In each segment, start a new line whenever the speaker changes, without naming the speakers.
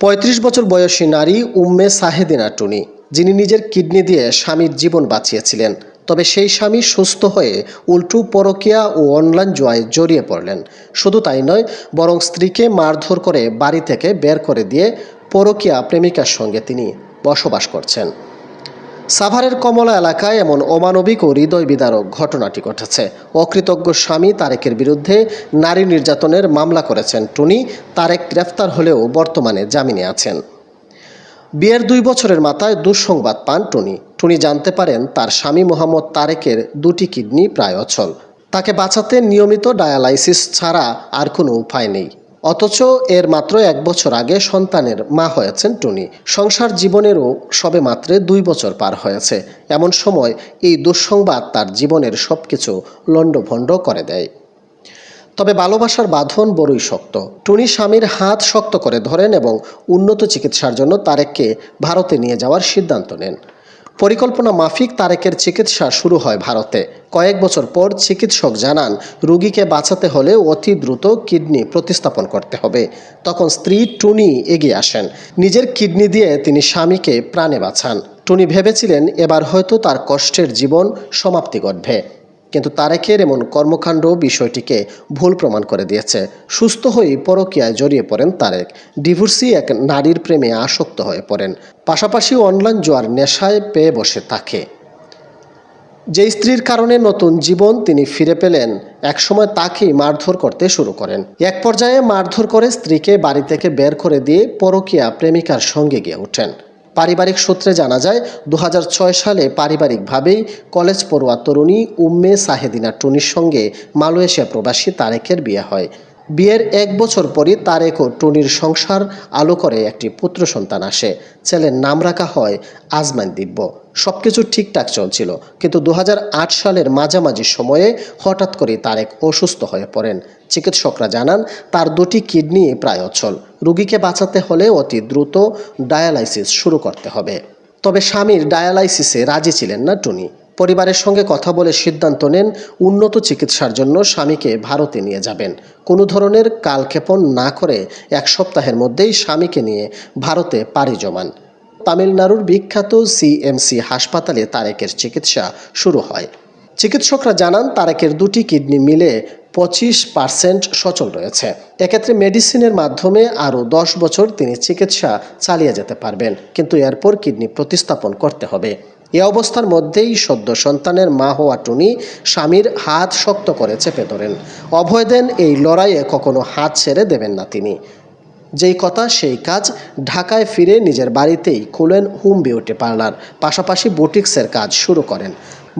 পঁয়ত্রিশ বছর বয়সী নারী উম্মে সাহেদিনা টুনি, যিনি নিজের কিডনি দিয়ে স্বামীর জীবন বাঁচিয়েছিলেন, তবে সেই স্বামী সুস্থ হয়ে উল্টু পরকিয়া ও অনলাইন জোয়ায় জড়িয়ে পড়লেন। শুধু তাই নয়, বরং স্ত্রীকে মারধর করে বাড়ি থেকে বের করে দিয়ে পরকিয়া প্রেমিকার সঙ্গে তিনি বসবাস করছেন। সাভারের কমলা এলাকায় এমন অমানবিক ও হৃদয় বিদারক ঘটনাটি ঘটেছে। অকৃতজ্ঞ স্বামী তারেকের বিরুদ্ধে নারী নির্যাতনের মামলা করেছেন টুনি। তারেক গ্রেফতার হলেও বর্তমানে জামিনে আছেন। বিয়ের দুই বছরের মাথায় দুঃসংবাদ পান টুনি। টুনি জানতে পারেন তার স্বামী মোহাম্মদ তারেকের দুটি কিডনি প্রায় অচল। তাকে বাঁচাতে নিয়মিত ডায়ালাইসিস ছাড়া আর কোনো উপায় নেই। অথচ এর মাত্র এক বছর আগে সন্তানের মা হয়েছেন টুনি। সংসার জীবনেরও সবে মাত্রে দুই বছর পার হয়েছে। এমন সময় এই দুঃসংবাদ তার জীবনের সব কিছু লণ্ডভণ্ড করে দেয়। তবে ভালোবাসার বাঁধন বড়ই শক্ত। টুনি স্বামীর হাত শক্ত করে ধরেন এবং উন্নত চিকিৎসার জন্য তারেককে ভারতে নিয়ে যাওয়ার সিদ্ধান্ত নেন। পরিকল্পনা মাফিক তারেকের চিকিৎসা শুরু হয় ভারতে। কয়েক বছর পর চিকিৎসক জানান, রুগীকে বাঁচাতে হলে অতি দ্রুত কিডনি প্রতিস্থাপন করতে হবে। তখন স্ত্রী টুনি এগিয়ে আসেন। নিজের কিডনি দিয়ে তিনি স্বামীকে প্রাণে বাঁচান। টুনি ভেবেছিলেন, এবার হয়তো তার কষ্টের জীবন সমাপ্তি ঘটবে। কিন্তু তারেকের এমন কর্মকাণ্ড বিষয়টিকে ভুল প্রমাণ করে দিয়েছে। সুস্থ হয়েই পরকীয়ায় জড়িয়ে পড়েন তারেক। ডিভোর্সি এক নারীর প্রেমে আসক্ত হয়ে পড়েন। পাশাপাশি অনলাইন জোয়ার নেশায় পেয়ে বসে তাকে যে স্ত্রীর কারণে নতুন জীবন তিনি ফিরে পেলেন, একসময় তাকেই মারধর করতে শুরু করেন। এক পর্যায়ে মারধর করে স্ত্রীকে বাড়ি থেকে বের করে দিয়ে পরকীয়া প্রেমিকার সঙ্গে গিয়ে ওঠেন। পারিবারিক সূত্রে জানা যায় দু হাজার ছয় সালে পারিবারিকভাবেই কলেজ পড়ুয়া তরুণী উম্মে সাহেদিনা টুনির সঙ্গে মালয়েশিয়া প্রবাসী তারেকের বিয়ে হয়। বিয়ের এক বছর পরই তারেক ও টুনির সংসার আলো করে একটি পুত্র সন্তান আসে। ছেলের নাম রাখা হয় আজমান দিব্য। সব কিছু ঠিকঠাক চলছিল, কিন্তু দু হাজার আট সালের মাঝামাঝি সময়ে হঠাৎ করে তারেক অসুস্থ হয়ে পড়েন। চিকিৎসকরা জানান, তার দুটি কিডনি প্রায় অচল। রুগীকে বাঁচাতে হলে অতি দ্রুত ডায়ালাইসিস শুরু করতে হবে। তবে স্বামীর ডায়ালাইসিসে রাজি ছিলেন না টুনি। পরিবারের সঙ্গে কথা বলে সিদ্ধান্ত নেন উন্নত চিকিৎসার জন্য স্বামীকে ভারতে নিয়ে যাবেন। কোনো ধরনের কালক্ষেপণ না করে এক সপ্তাহের মধ্যেই স্বামীকে নিয়ে ভারতে পাড়ি জমান। তামিলনাড়ুর বিখ্যাত সিএমসি হাসপাতালে তারেকের চিকিৎসা শুরু হয়। চিকিৎসকরা জানান, তারেকের দুটি কিডনি মিলে পঁচিশ পার্সেন্ট সচল রয়েছে। এক্ষেত্রে মেডিসিনের মাধ্যমে আরও দশ বছর তিনি চিকিৎসা চালিয়ে যেতে পারবেন। কিন্তু এরপর কিডনি প্রতিস্থাপন করতে হবে। এ অবস্থার মধ্যেই সদ্য সন্তানের মা হওয়া টুনি স্বামীর হাত শক্ত করে চেপে ধরেন। অভয় দেন, এই লড়াইয়ে কখনো হাত ছেড়ে দেবেন না তিনি। যেই কথা, সেই কাজ। ঢাকায় ফিরে নিজের বাড়িতেই খুলেন হোম বিউটি পার্লার পাশাপাশি বুটিক্সের কাজ শুরু করেন।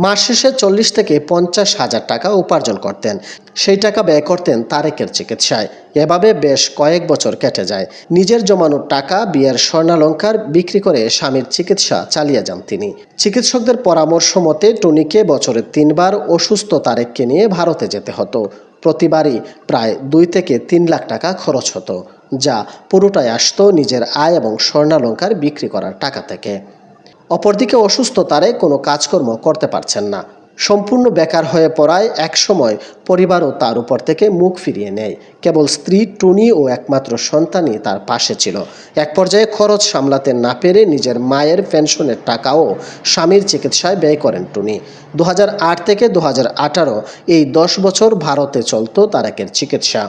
মাস শেষে চল্লিশ থেকে পঞ্চাশ হাজার টাকা উপার্জন করতেন। সেই টাকা ব্যয় করতেন তারেকের চিকিৎসায়। এভাবে বেশ কয়েক বছর কেটে যায়। নিজের জমানোর টাকা বিয়ের স্বর্ণালঙ্কার বিক্রি করে স্বামীর চিকিৎসা চালিয়ে যান তিনি। চিকিৎসকদের পরামর্শ মতে, টুনিকে বছরে তিনবার অসুস্থ তারেককে নিয়ে ভারতে যেতে হতো। প্রতিবারই প্রায় দুই থেকে তিন লাখ টাকা খরচ হতো, যা পুরোটাই আসতো নিজের আয় এবং স্বর্ণালঙ্কার বিক্রি করার টাকা থেকে। অপরদিকে অসুস্থ তারে কোনো কাজকর্ম করতে পারছেন না। সম্পূর্ণ বেকার হয়ে পড়ায় একসময় পরিবারও তার উপর থেকে মুখ ফিরিয়ে নেয়। কেবল স্ত্রী, টুনি ও একমাত্র সন্তানই তার পাশে ছিল। এক পর্যায়ে খরচ সামলাতে না পেরে নিজের মায়ের পেনশনের টাকাও স্বামীর চিকিৎসায় ব্যয় করেন টুনি। দু হাজার আট থেকে দু হাজার আঠারো এই দশ বছর ভারতে চলত তারেকের চিকিৎসা।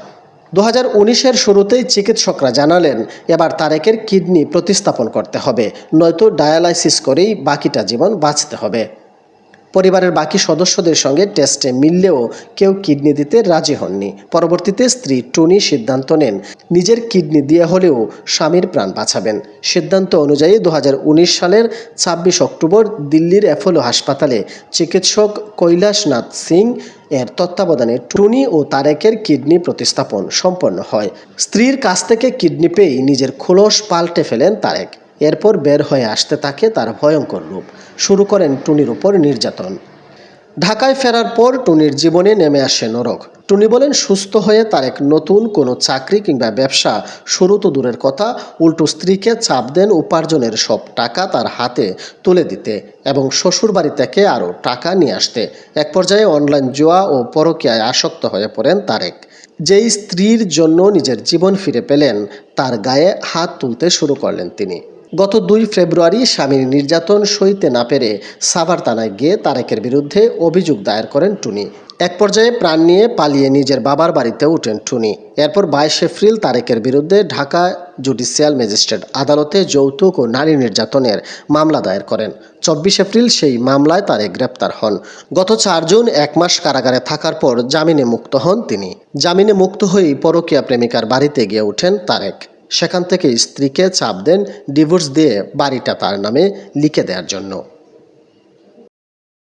দু হাজার উনিশের শুরুতেই চিকিৎসকরা জানালেন, এবার তারেকের কিডনি প্রতিস্থাপন করতে হবে, নয়তো ডায়ালাইসিস করেই বাকিটা জীবন বাঁচতে হবে। পরিবারের বাকি সদস্যদের সঙ্গে টেস্টে মিললেও কেউ কিডনি দিতে রাজি হননি। পরবর্তীতে স্ত্রী টুনি সিদ্ধান্ত নেন, নিজের কিডনি দিয়ে হলেও স্বামীর প্রাণ বাঁচাবেন। সিদ্ধান্ত অনুযায়ী দু হাজার উনিশ সালের ছাব্বিশ অক্টোবর দিল্লির অ্যাপোলো হাসপাতালে চিকিৎসক কৈলাসনাথ সিং এর তত্ত্বাবধানে টুনি ও তারেকের কিডনি প্রতিস্থাপন সম্পন্ন হয়। স্ত্রীর কাছ থেকে কিডনি পেয়েই নিজের খোলস পাল্টে ফেলেন তারেক। এরপর বের হয়ে আসতে থাকে তার ভয়ঙ্কর রূপ। শুরু করেন টুনির উপর নির্যাতন। ঢাকায় ফেরার পর টুনির জীবনে নেমে আসে নরক। টুনি বলেন, সুস্থ হয়ে তার এক নতুন কোনো চাকরি কিংবা ব্যবসা শুরু তো দূরের কথা, উল্টো স্ত্রীকে চাপ দেন উপার্জনের সব টাকা তার হাতে তুলে দিতে এবং শ্বশুর বাড়ি থেকে আরও টাকা নিয়ে আসতে। এক পর্যায়ে অনলাইন জোয়া ও পরকীয়ায় আসক্ত হয়ে পড়েন তারেক। যেই স্ত্রীর জন্য নিজের জীবন ফিরে পেলেন, তার গায়ে হাত তুলতে শুরু করলেন তিনি। গত দুই ফেব্রুয়ারি স্বামীর নির্যাতন সইতে না পেরে সাভার থানায় গিয়ে তারেকের বিরুদ্ধে অভিযোগ দায়ের করেন টুনি। এক পর্যায়ে প্রাণ নিয়ে পালিয়ে নিজের বাবার বাড়িতে উঠেন টুনি। এরপর বাইশ এপ্রিল তারেকের বিরুদ্ধে ঢাকা জুডিশিয়াল ম্যাজিস্ট্রেট আদালতে যৌতুক ও নারী নির্যাতনের মামলা দায়ের করেন। চব্বিশ এপ্রিল সেই মামলায় তারেক গ্রেপ্তার হন। গত চার জুন এক মাস কারাগারে থাকার পর জামিনে মুক্ত হন তিনি। জামিনে মুক্ত হয়েই পরকীয়া প্রেমিকার বাড়িতে গিয়ে ওঠেন তারেক। সেখান থেকে স্ত্রীকে চাপ দেন ডিভোর্স দিয়ে বাড়িটা তার নামে লিখে দেওয়ার জন্য।